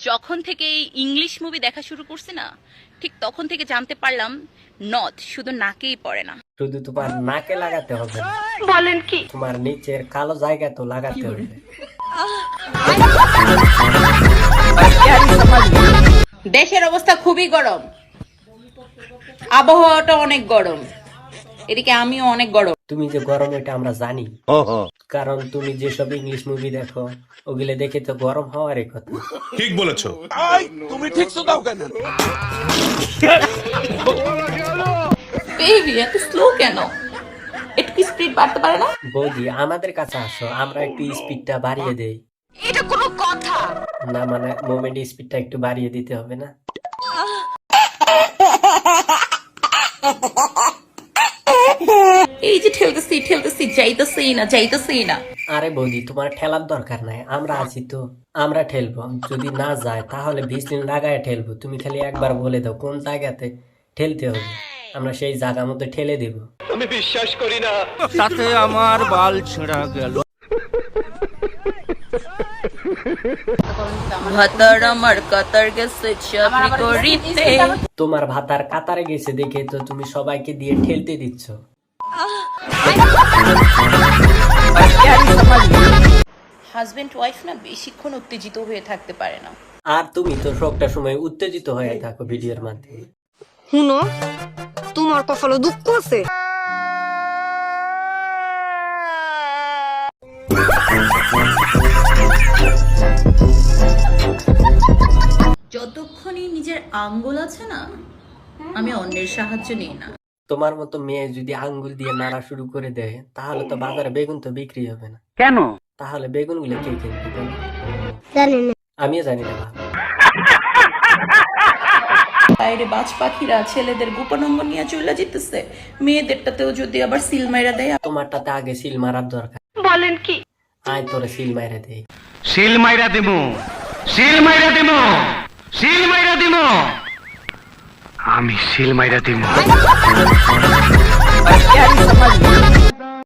যখন থেকে এই ইংলিশ মুভি দেখা শুরু করছি না ঠিক তখন থেকে জানতে পারলাম নথ শুধু নাকেই পড়ে না। শুধু তোমার নাকে লাগাতে হবে বলেন কি? তোমার নিচের কালো জায়গা তো লাগাতে হবে। দেশের অবস্থা খুবই গরম। আবহাওয়াটা অনেক গরম। এদিকে আমিও অনেক গরম। তুমি যে গরম এটা আমরা জানি। কারণ তুমি যেসব ইংলিশ মুভি দেখো ওগুলো দেখে তো গরম হওয়ারই কথা। ঠিক বলেছ। বেবি এত স্লো কেন? একটু স্পিড বাড়তে পারে না? বৌদি আমাদের কাছে আসো আমরা একটু স্পিডটা বাড়িয়ে দেই। এটা কোনো কথা। না মানে মোমেন্ট স্পিডটা একটু বাড়িয়ে দিতে হবে না এই যে যাইতেছি না যাইতেছি না। আরে বৌদি তোমার ঠেলার দরকার নাই আমরা আছি তো আমরা ঠেলবো। যদি না যায় তাহলে বিশ দিন লাগায় ঠেলবো। তুমি খালি একবার বলে দাও কোন জায়গাতে ঠেলতে হবে? আমরা সেই জায়গা মতো ঠেলে দেব। তাতে আমার বাল ছেঁড়া গেল। ভাতার আমার কাতার গেছে চাকরি করিতে। তোমার ভাতার কাতারে গেছে দেখে তো তুমি সবাইকে দিয়ে ঠেলতে দিচ্ছ। হাজবেন্ড ওয়াইফ না বেশিক্ষণ উত্তেজিত হয়ে থাকতে পারে না। আর তুমি তো সবটা সময় উত্তেজিত হয়ে থাকো ভিডিওর মাধ্যমে। শুনো তোমার কপালে দুঃখ আছে। যতক্ষণই নিজের আঙ্গুল আছে না আমি অন্যের সাহায্য নিই না। তোমার মতো মেয়ে যদি আঙ্গুল দিয়ে নাড়া শুরু করে দেয় তাহলে তো বাজারে বেগুন তো বিক্রি হবে না। কেন? তাহলে বেগুনগুলো কে কিনবে বলো? জানি না। আমিও জানি না। বাইরে বাজ পাখিরা ছেলেদের গোপন অঙ্গ নিয়ে চলে যেতেছে মেয়েদেরটাতেও যদি আবার সিল মাইরা দেয় তোমারটাতে আগে সিল মারার দরকার। বলেন কি? আয় তোরে সিল মাইরে দেই। শিল মাইরা দিমু। শিল মাইরা দিমু। শিল মাইরা দিমু। আমি সিল মাইরা দিমু